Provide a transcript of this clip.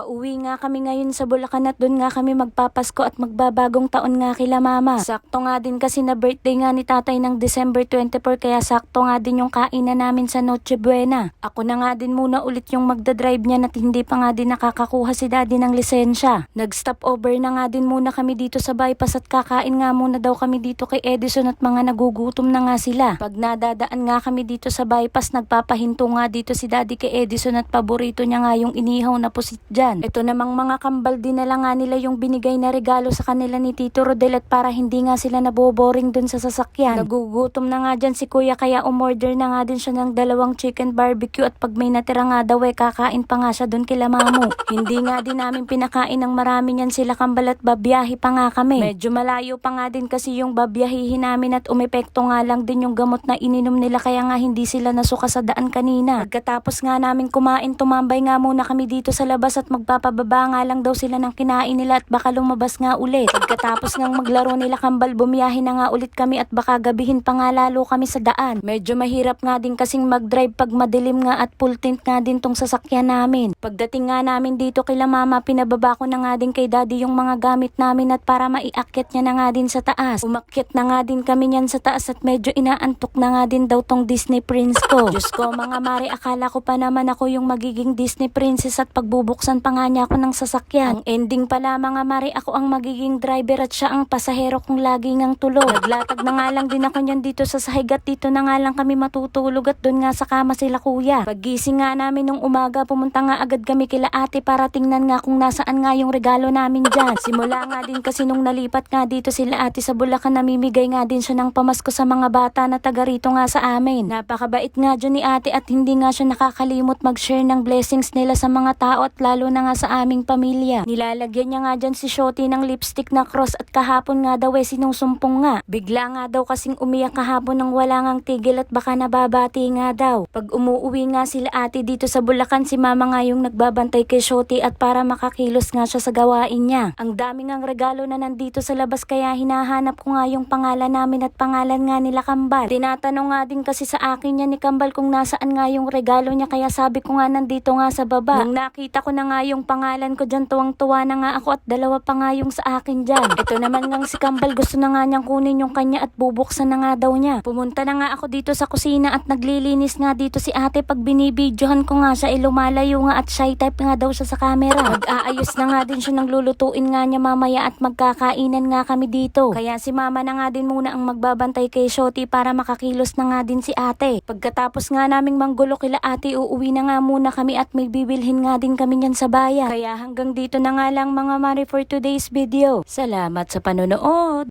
Pauwi nga kami ngayon sa Bulacan at doon nga kami magpapasko at magbabagong taon nga kila mama. Sakto nga din kasi na birthday nga ni tatay ng December 24 kaya sakto nga din yung kainan namin sa Noche Buena. Ako na nga din muna ulit yung magdadrive niya at hindi pa nga din nakakakuha si daddy ng lisensya. Nag-stop over na nga din muna kami dito sa bypass at kakain nga muna daw kami dito kay Edison at mga nagugutom na nga sila. Pag nadadaan nga kami dito sa bypass, nagpapahinto nga dito si daddy kay Edison at paborito niya nga yung inihaw na pusit dyan. Ito namang mga kambal dinala nga nila yung binigay na regalo sa kanila ni Tito Rodel at para hindi nga sila naboboring dun sa sasakyan. Nagugutom na nga dyan si kuya kaya umorder na nga din siya ng dalawang chicken barbecue at pag may natira nga daw eh kakain pa nga siya dun kila mamu. hindi nga din namin pinakain ng marami niyan sila kambal at babiyahe pa nga kami. Medyo malayo pa nga din kasi yung babiyahihin namin at umepekto nga lang din yung gamot na ininom nila kaya nga hindi sila nasuka sa daan kanina. Pagkatapos nga namin kumain, tumambay nga muna kami dito sa labas at magpapababa nga lang daw sila ng kinain nila at baka lumabas nga ulit. Pagkatapos nga maglaro nila kambal, bumiyahe na nga ulit kami at baka gabihin pa nga lalo kami sa daan. Medyo mahirap nga din kasing mag-drive pag madilim nga at full tint nga din tong sasakyan namin. Pagdating nga namin dito kila mama, pinababa ko na nga din kay daddy yung mga gamit namin at para maiakyat niya na nga din sa taas. Umakyat na nga din kami niyan sa taas at medyo inaantok na nga din daw tong Disney Prince ko. Diyos ko mga mare, akala ko pa naman ako yung magiging Disney Princess at pagbubuksan pa nga niya ako ng sasakyan. Ang ending pala mga mare, ako ang magiging driver at siya ang pasahero kong lagi ngang tulog. Naglatag na nga lang din ako niyan dito sa sahig at dito na nga lang kami matutulog at doon nga sa kama sila kuya. Paggising nga namin nung umaga, pumunta nga agad kami kila ate para tingnan nga kung nasaan nga yung regalo namin dyan. Simula nga din kasi nung nalipat nga dito sila ate sa Bulacan, namimigay nga din siya ng pamasko sa mga bata na taga rito nga sa amin. Napakabait nga dyan ni ate at hindi nga siya nakakalimot mag-share ng blessings nila sa mga tao at lalo na nga sa aming pamilya. Nilalagyan niya nga dyan si Shoti ng lipstick na cross at kahapon nga daw eh sinusumpong nga. Bigla nga daw kasing umiyak kahapon ng wala ngang tigil at baka nababati nga daw. Pag umuuwi nga sila ate dito sa Bulacan, si mama nga yung nagbabantay kay Shoti at para makakilos nga siya sa gawain niya. Ang dami ngang regalo na nandito sa labas kaya hinahanap ko nga yung pangalan namin at pangalan nga nila Kambal. Tinatanong nga din kasi sa akin niya ni Kambal kung nasaan nga yung regalo niya kaya sabi ko nga nandito nga sa baba. Nung nakita ko na nga yung pangalan ko dyan, tuwang-tuwa na nga ako at dalawa pa nga yung sa akin dyan. Ito naman ngang si Kambal gusto na nga niyang kunin yung kanya at bubuksan na nga daw niya. Pumunta na nga ako dito sa kusina at naglilinis nga dito si ate pag binibidyohan ko nga siya ay lumalayo nga at shy type nga daw siya sa camera. Mag-aayos na nga din siya ng lulutuin nga niya mamaya at magkakainan nga kami dito. Kaya si mama na nga din muna ang magbabantay kay Shoti para makakilos na nga din si ate. Pagkatapos nga naming manggulo kila ate, uuwi na nga muna kami at may bibilhin nga din kami niyan sa bayan. Kaya hanggang dito na nga lang mga mari for today's video. Salamat sa panonood!